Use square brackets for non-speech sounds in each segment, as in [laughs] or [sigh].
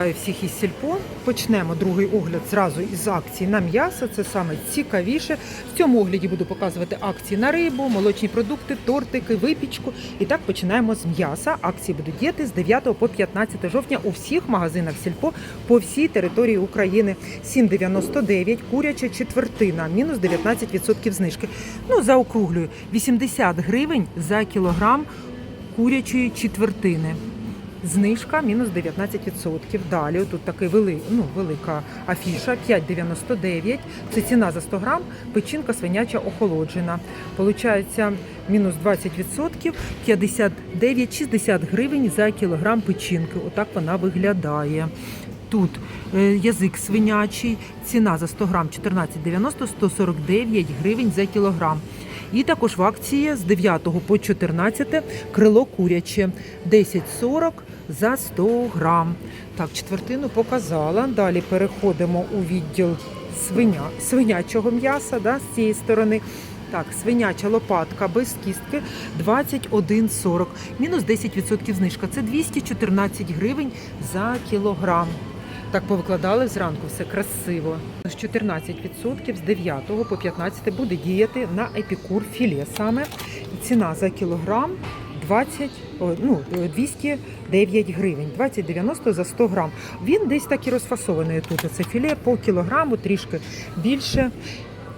Всіх із сільпо. Почнемо другий огляд зразу із акцій на м'ясо. Це саме цікавіше. В цьому огляді буду показувати акції на рибу, молочні продукти, тортики, випічку. І так починаємо з м'яса. Акції будуть діяти з 9 по 15 жовтня у всіх магазинах сільпо по всій території України. 7,99, куряча четвертина, мінус 19% знижки. Ну, заокруглюю, 80 гривень за кілограм курячої четвертини. Знижка мінус 19%. Далі тут такий вели, ну, велика афіша 5,99. Це ціна за 100 грам. Печінка свиняча охолоджена. Получається мінус 20%, 59,60 гривень за кілограм печінки. Отак вона виглядає. Тут е, язик свинячий, ціна за 100 грам 14,90, 149 гривень за кілограм. І також в акції з 9 по 14 крило куряче 10,40 за 100 грам. Так, четвертину показала. Dалі переходимо у відділ свиня, свинячого м'яса да, з цієї сторони. Так, свиняча лопатка без кістки 21,40. Мінус 10% знижка. Це 214 гривень за кілограм. Так повикладали зранку, все красиво. З 14% з 9 по 15 буде діяти на епікур філе саме. Ціна за кілограм 20, о, ну, 209 гривень, 20,90 за 100 грам. Він десь так і розфасований тут. Це філе по кілограму, трішки більше.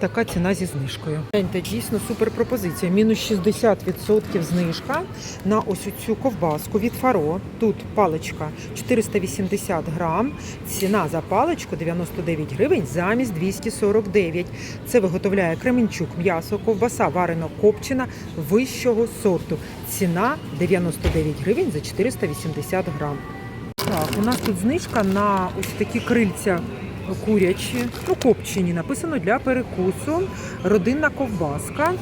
Така ціна зі знижкою. Гляньте, дійсно супер пропозиція. Мінус 60% знижка на ось цю ковбаску від Фаро. Тут паличка 480 грам. Ціна за паличку 99 гривень замість 249. Це виготовляє Кременчук м'ясо, ковбаса варено копчена вищого сорту. Ціна 99 гривень за 480 грам. Так, у нас тут знижка на ось такі крильця курячі, ну копчені, написано для перекусу. Родинна ковбаска.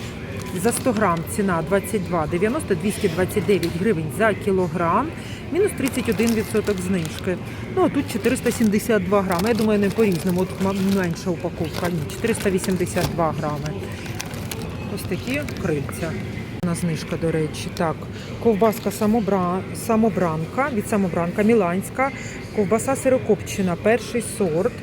За 100 грам ціна 22,90, 229 гривень за кілограм, мінус 31% знижки. Ну, а тут 472 грами. Я думаю, не по-різному, тут менша упаковка. Ні, 482 грами. Ось такі крильця. На знижка, до речі, так. Ковбаска самобра... самобранка від самобранка Міланська. Ковбаса сирокопчена, перший сорт.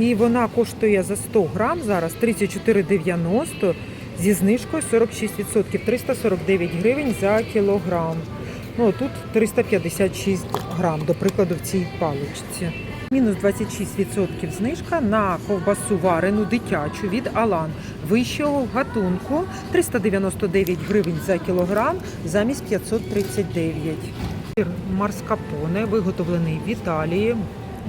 І вона коштує за 100 грам зараз 34,90 зі знижкою 46%, 349 гривень за кілограм. Ну, тут 356 грам, до прикладу, в цій паличці. Мінус 26% знижка на ковбасу варену дитячу від Алан вищого гатунку 399 гривень за кілограм замість 539. Сир Марскапоне виготовлений в Італії.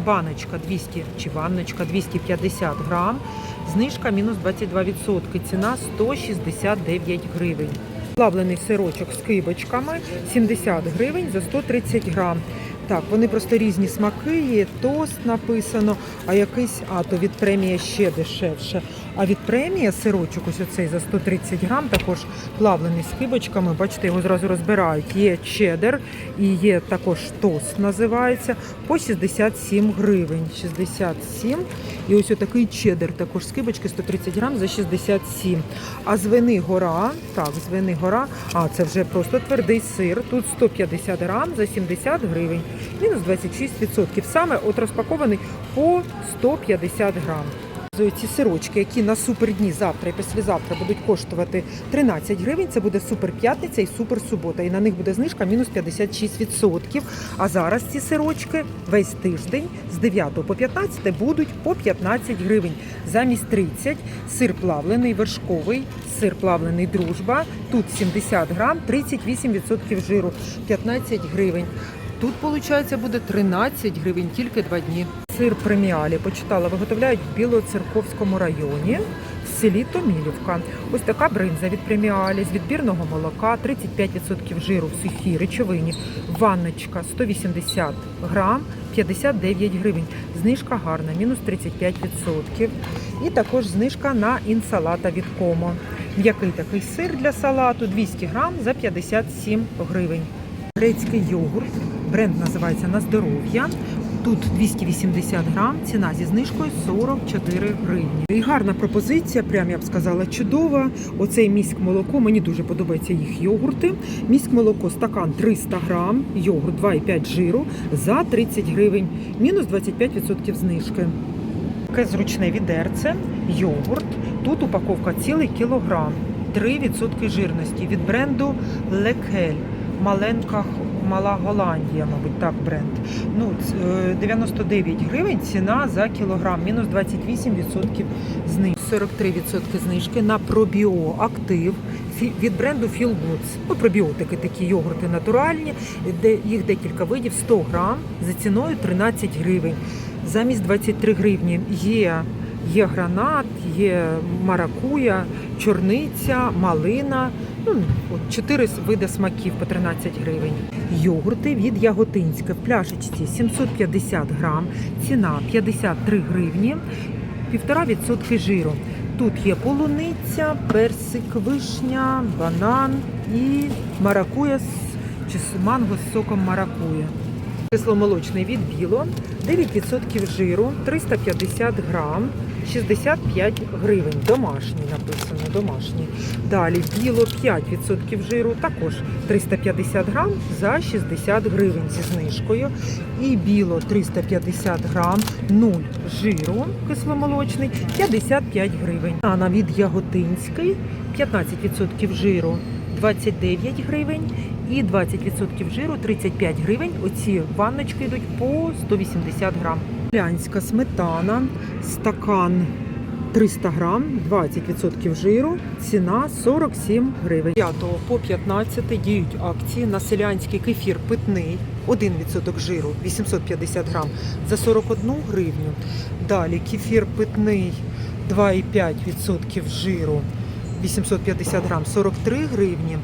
Баночка 200 чи ванночка 250 грам. Знижка мінус 22%. Ціна 169 гривень. Плавлений сирочок з кибочками 70 гривень за 130 грам. Так, вони просто різні смаки є. Тост написано, а якийсь, а то від премія ще дешевше. А від премія сирочок, ось оцей за 130 грам, також плавлений з кибочками. Бачите, його зразу розбирають. Є чедер і є також тост називається по 67 гривень. 67. І ось отакий чедер, також з кибочки 130 грам за 67. А звини гора, так, звини гора, а це вже просто твердий сир. Тут 150 грам за 70 гривень, мінус 26%. Саме от розпакований по 150 грам. Ці сирочки, які на супердні завтра і післязавтра будуть коштувати 13 гривень, це буде супер п'ятниця і супер субота. І на них буде знижка мінус 56%. А зараз ці сирочки весь тиждень з 9 по 15 будуть по 15 гривень. Замість 30 сир плавлений, вершковий, сир плавлений дружба. Тут 70 грам, 38% жиру, 15 гривень. Тут, виходить, буде 13 гривень тільки два дні. Сир преміалі почитала, виготовляють в Білоцерковському районі в селі Томілівка. Ось така бринза від преміалі з відбірного молока, 35% жиру в сухій речовині. Ванночка 180 грам, 59 гривень. Знижка гарна, мінус 35%. І також знижка на інсалата від Комо. М'який такий сир для салату 200 грам за 57 гривень. Грецький йогурт, бренд називається на здоров'я. Тут 280 грам, ціна зі знижкою 44 гривні. І гарна пропозиція, прям я б сказала, чудова. Оцей міськ молоко, мені дуже подобаються їх йогурти. Міськ молоко, стакан 300 грам, йогурт 2,5 жиру за 30 гривень, мінус 25% знижки. Таке зручне відерце, йогурт. Тут упаковка цілий кілограм, 3% жирності від бренду Лекель. Маленька мала Голландія, мабуть, так бренд. Ну, е, 99 гривень ціна за кілограм, мінус 28% знижки. 43% знижки на пробіо актив від бренду Feel Goods. Ну, пробіотики такі йогурти натуральні, де їх декілька видів, 100 грам за ціною 13 гривень. Замість 23 гривні є, є гранат, є маракуя, чорниця, малина. Ну, от 4 види смаків по 13 гривень. Йогурти від Яготинська в пляшечці 750 грам, ціна 53 гривні, 1,5% жиру. Тут є полуниця, персик, вишня, банан і маракуя з- чи манго з соком маракуя. Кисломолочний від біло, 9% жиру, 350 грам, 65 гривень. Домашній написано, домашній. Далі біло 5% жиру, також 350 грам за 60 гривень зі знижкою. І біло 350 грам, 0 жиру кисломолочний, 55 гривень. Нана від Яготинський, 15% жиру, 29 гривень і 20% жиру 35 гривень. Оці ванночки йдуть по 180 грам. Лянська сметана, стакан 300 грам, 20% жиру, ціна 47 гривень. 5 по 15 діють акції на селянський кефір питний, 1% жиру, 850 грам за 41 гривню. Далі кефір питний 2,5% жиру, 850 грам, 43 гривні.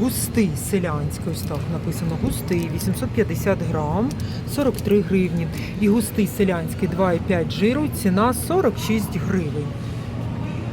Густий селянський, ось так написано, густий, 850 грам, 43 гривні. І густий селянський 2,5 жиру, ціна 46 гривень.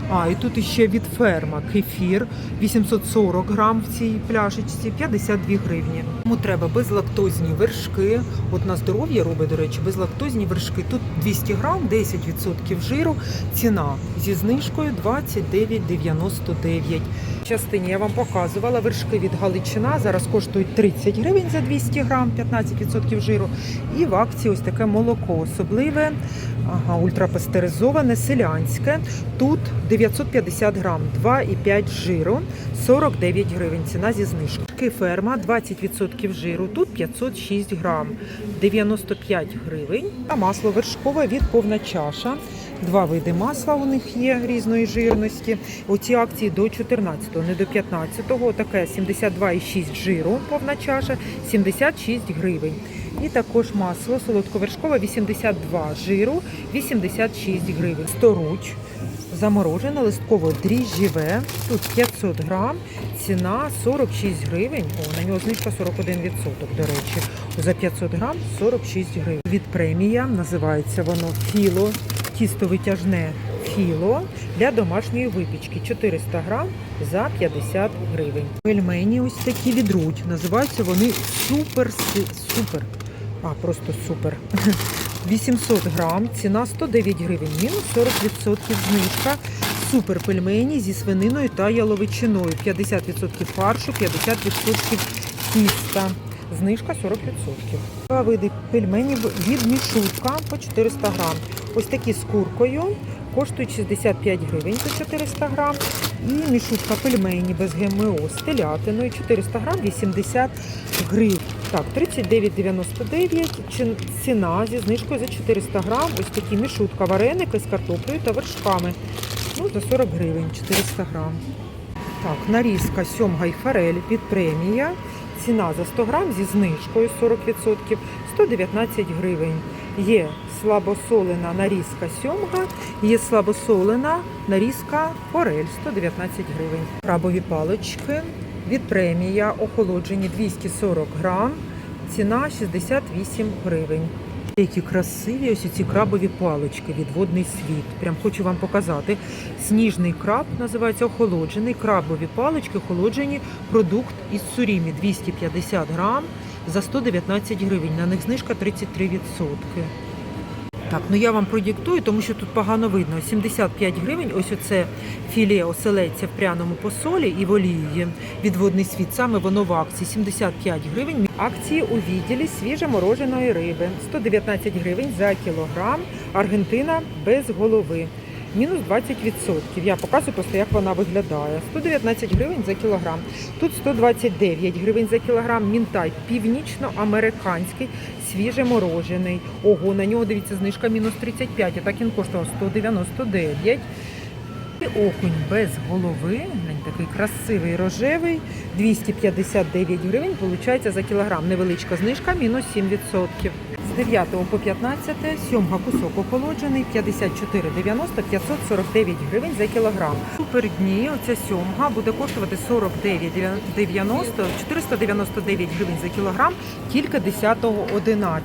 А, і тут іще від ферма кефір 840 грам в цій пляшечці, 52 гривні. Тому треба безлактозні вершки. От на здоров'я робить, до речі, безлактозні вершки. Тут 200 грам, 10% жиру. Ціна зі знижкою 29,99. В частині я вам показувала вершки від Галичина. Зараз коштують 30 гривень за 200 грам, 15% жиру. І в акції ось таке молоко особливе, ага, ультрапастеризоване, селянське. Тут 950 грам, 2,5 жиру, 49 гривень. Ціна зі знижкою. Ферма 20% жиру, тут 506 грам, 95 гривень. А масло вершкове від повна чаша. Два види масла у них є різної жирності. У ці акції до 14-го, не до 15-го. Таке 72,6 жиру, повна чаша, 76 гривень. І також масло солодковершкове 82 жиру, 86 гривень. 100 руч заморожене листково дріжджіве. Тут 500 грам, ціна 46 гривень. О, на нього знижка 41%, до речі. За 500 грам 46 гривень. Від премія називається воно філо, тісто витяжне філо для домашньої випічки. 400 грам за 50 гривень. Пельмені ось такі від Руть. Називаються вони супер супер. А, просто супер. [laughs] 800 грам, ціна 109 гривень, мінус 40% знижка. Супер пельмені зі свининою та яловичиною. 50% фаршу, 50% тіста. Знижка 40%. Два види пельменів від мішутка по 400 грам. Ось такі з куркою коштують 65 гривень за 400 грам. І мішутка пельмені без ГМО з телятиною 400 грам 80 гривень. Так, 39,99 ціна зі знижкою за 400 грам. Ось такі мішутка вареники з картоплею та вершками. Ну, за 40 гривень 400 грам. Так, нарізка сьомга і форель від премія. Ціна за 100 грам зі знижкою 40%, 119 гривень. Є слабосолена нарізка сьомга, є слабосолена нарізка форель 119 гривень. Крабові палички від премія охолоджені 240 грам, ціна 68 гривень. Які красиві ось ці крабові палички від водний світ. Прям хочу вам показати. Сніжний краб називається охолоджений. Крабові палички охолоджені продукт із сурімі 250 грам. За 119 гривень. На них знижка 33%. Так, ну я вам продиктую, тому що тут погано видно. 75 гривень. Ось оце філе оселедця в пряному посолі і в олії. Відводний світ. Саме воно в акції. 75 гривень. Акції у відділі свіжомороженої риби. 119 гривень за кілограм. Аргентина без голови. Мінус 20%. Я показую просто, як вона виглядає. 119 гривень за кілограм. Тут 129 гривень за кілограм. Мінтай північно-американський, свіжеморожений. Ого, на нього дивіться, знижка мінус 35, а так він коштував 199. І окунь без голови, такий красивий рожевий, 259 гривень, виходить за кілограм. Невеличка знижка, мінус 7%. З 9 по 15 сьомга кусок охолоджений, 54,90, 549 гривень за кілограм. Супер дні, оця сьомга буде коштувати 49,90, 499 гривень за кілограм, тільки 10-11.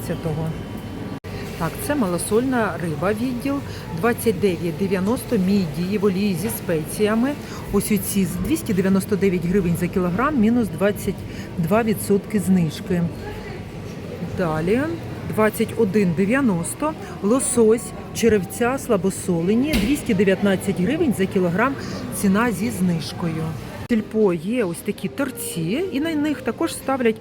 Так, це малосольна риба відділ 29,90 мідії в олії зі спеціями. Ось оці з 299 гривень за кілограм, мінус 22% знижки. Далі 21,90 лосось черевця слабосолені 219 гривень за кілограм. Ціна зі знижкою. Сільпо є ось такі торці, і на них також ставлять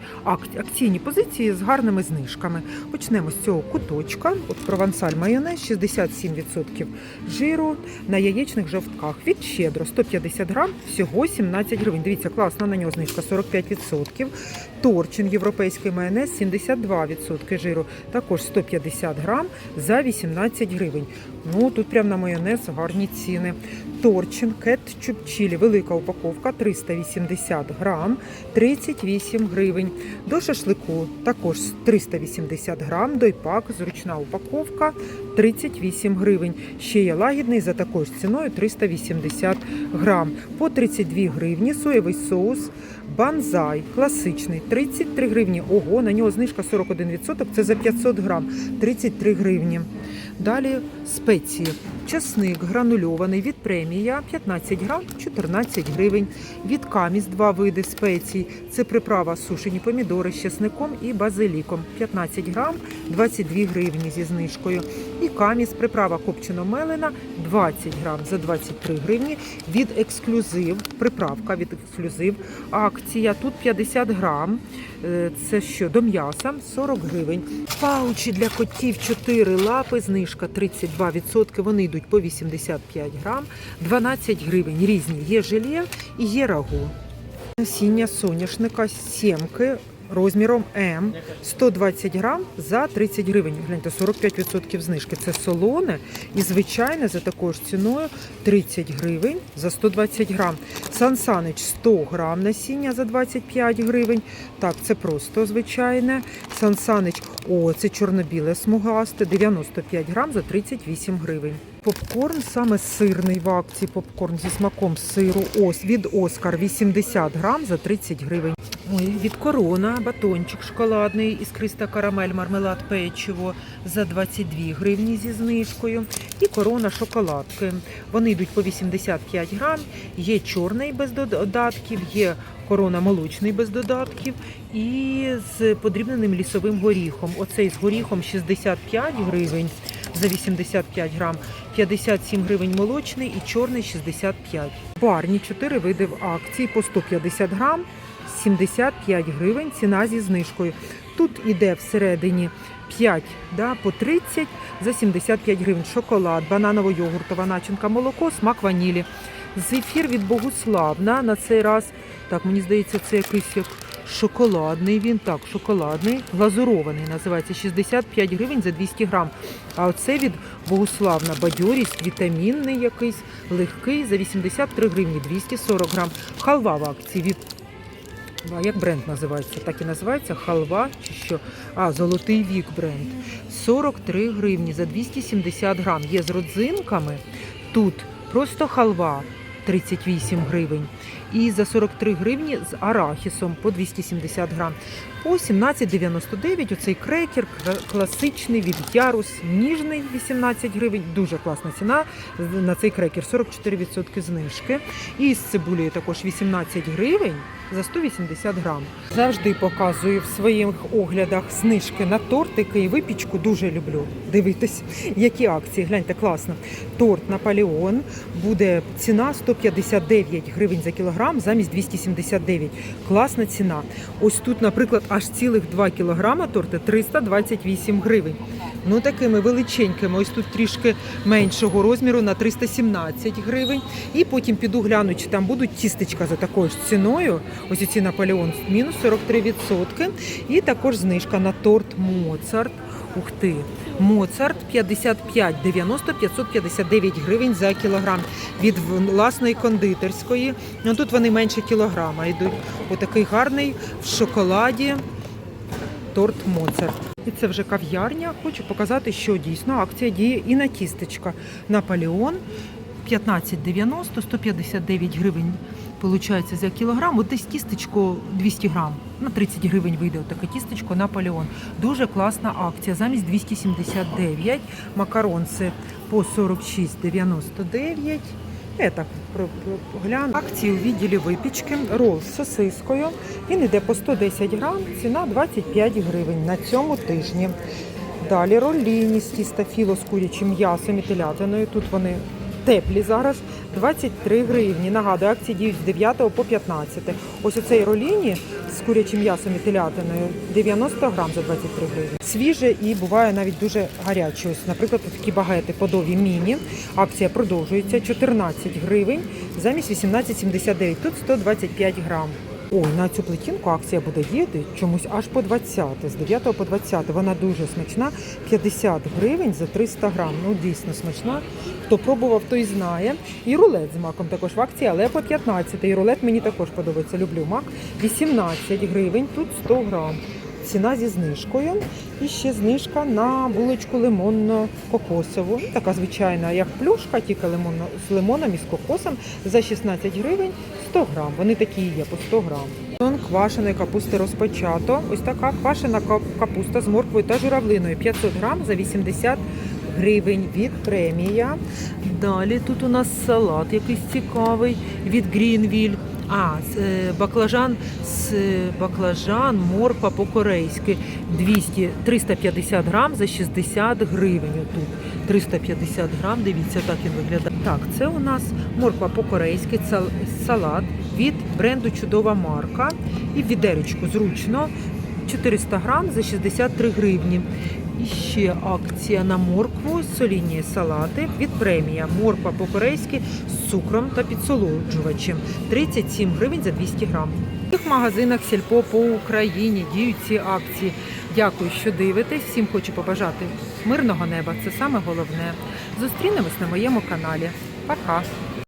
акційні позиції з гарними знижками. Почнемо з цього куточка. От провансаль майонез 67% жиру на яєчних жовтках. Від щедро 150 грам, всього 17 гривень. Дивіться, класна на нього знижка 45%. Торчин європейський майонез 72% жиру, також 150 грам за 18 гривень. Ну тут прямо на майонез гарні ціни. Торчин кетчуп чилі, велика упаковка 380 грам, 38 гривень. До шашлику також 380 грам, дойпак, зручна упаковка 38 гривень. Ще є лагідний за такою ціною 380 грам. По 32 гривні соєвий соус Банзай класичний 33 гривні. Ого, на нього знижка 41%, це за 500 грам 33 гривні. Далі спеції. Часник гранульований від премія 15 грам 14 гривень. Від каміс два види спецій. Це приправа сушені помідори з чесником і базиліком 15 грам 22 гривні зі знижкою. І каміс приправа копчено-мелена 20 грам за 23 гривні. Від ексклюзив, приправка від ексклюзив. Акція тут 50 грам. Е, Це що до м'яса 40 гривень. Паучі для котів 4 лапи, знижка 32%. Вони йдуть по 85 грам, 12 гривень. Різні є желе і є рагу. Насіння соняшника сімки розміром М 120 грам за 30 гривень. Гляньте, 45% знижки. Це солоне і звичайне за такою ж ціною 30 гривень за 120 грам. Сансанич 100 грам насіння за 25 гривень. Так, це просто звичайне. Сансанич, о, це чорно-біле смугасте, 95 грам за 38 гривень. Попкорн саме сирний в акції. Попкорн зі смаком сиру. Ось від Оскар 80 грам за 30 гривень. Ой, від корона батончик шоколадний іскриста карамель, мармелад печиво за 22 гривні зі знижкою. І корона шоколадки. Вони йдуть по 85 грам. Є чорний без додатків, є корона молочний без додатків і з подрібненим лісовим горіхом. Оцей з горіхом 65 гривень за 85 грам, 57 гривень молочний і чорний 65. Барні 4 види в акції по 150 грам, 75 гривень, ціна зі знижкою. Тут іде всередині 5 да, по 30 за 75 гривень. Шоколад, бананово-йогуртова начинка, молоко, смак ванілі. Зефір від Богуславна на цей раз. Так, мені здається, це якийсь як шоколадний. Він так, шоколадний, глазурований, називається 65 гривень за 200 грам. А оце від Богуславна бадьорість, вітамінний якийсь, легкий за 83 гривні, 240 грам. Халва в акції від а як бренд називається? Так і називається халва чи що? А, золотий вік бренд. 43 гривні за 270 грам. Є з родзинками. Тут просто халва 38 гривень. І за 43 гривні з арахісом по 270 грам. По 17,99 оцей крекер класичний від Ярус ніжний 18 гривень. Дуже класна ціна на цей крекер 44% знижки. І з цибулею також 18 гривень за 180 грам. Завжди показую в своїх оглядах знижки на тортики і випічку. Дуже люблю дивитись, які акції. Гляньте, класно. Торт Наполеон буде ціна 159 гривень за кілограм замість 279. Класна ціна. Ось тут, наприклад, аж цілих 2 кілограма торти 328 гривень. Ну такими величенькими, ось тут трішки меншого розміру на 317 гривень. І потім піду гляну, чи там будуть тістечка за такою ж ціною. Ось ці Наполеон мінус 43%. І також знижка на торт Моцарт. Ух ти! Моцарт 55,90 559 гривень за кілограм від власної кондитерської. Ну тут вони менше кілограма йдуть. Отакий гарний в шоколаді торт Моцарт. І це вже кав'ярня. Хочу показати, що дійсно акція діє і на тістечка. Наполеон 15,90, 159 гривень. Получається за кілограм. От десь тістечко 200 грам. На 30 гривень вийде таке тістечко Наполеон. Дуже класна акція. Замість 279 макаронці по 46,99. Я так гляну. Акції у відділі випічки. Рол з сосискою. Він йде по 110 грам, ціна 25 гривень на цьому тижні. Далі роліні з тіста з курячим м'ясом і телятиною. Тут вони теплі зараз. 23 гривні. Нагадую, акції діють з 9 по 15. Ось оцей роліні з курячим м'ясом і телятиною 90 грам за 23 гривні. Свіже і буває навіть дуже гаряче. Ось, наприклад, такі багети подові міні. Акція продовжується 14 гривень замість 18,79. Тут 125 грам. Ой, на цю плетінку акція буде діяти чомусь аж по 20, з 9 по 20. Вона дуже смачна. 50 гривень за 300 грам. Ну, дійсно смачна. Хто пробував, той знає. І рулет з маком також в акції, але по 15. І рулет мені також подобається. Люблю мак. 18 гривень, тут 100 грам. Ціна зі знижкою. І ще знижка на булочку лимонно-кокосову. Ну, Така звичайна, як плюшка, тільки лимонно, з лимоном і з кокосом за 16 гривень 100 грам. Вони такі є по 100 грам. Квашеної капусти розпочато. Ось така квашена капуста з морквою та журавлиною. 500 грам за 80 гривень від премія. Далі тут у нас салат якийсь цікавий від Greenville. А, е, баклажан з баклажан, морква по-корейськи 200, 350 грам за 60 гривень. Тут 350 грам, дивіться, так він виглядає. Так, це у нас морква по-корейськи, салат від бренду Чудова марка. І в відеречку зручно 400 грам за 63 гривні. І ще акція на моркву, солінні салати від премія. Морква по-корейськи з цукром та підсолоджувачем. 37 гривень за 200 грам. В всіх магазинах Сільпо по Україні діють ці акції. Дякую, що дивитесь. Всім хочу побажати мирного неба. Це саме головне. Зустрінемось на моєму каналі. Пока!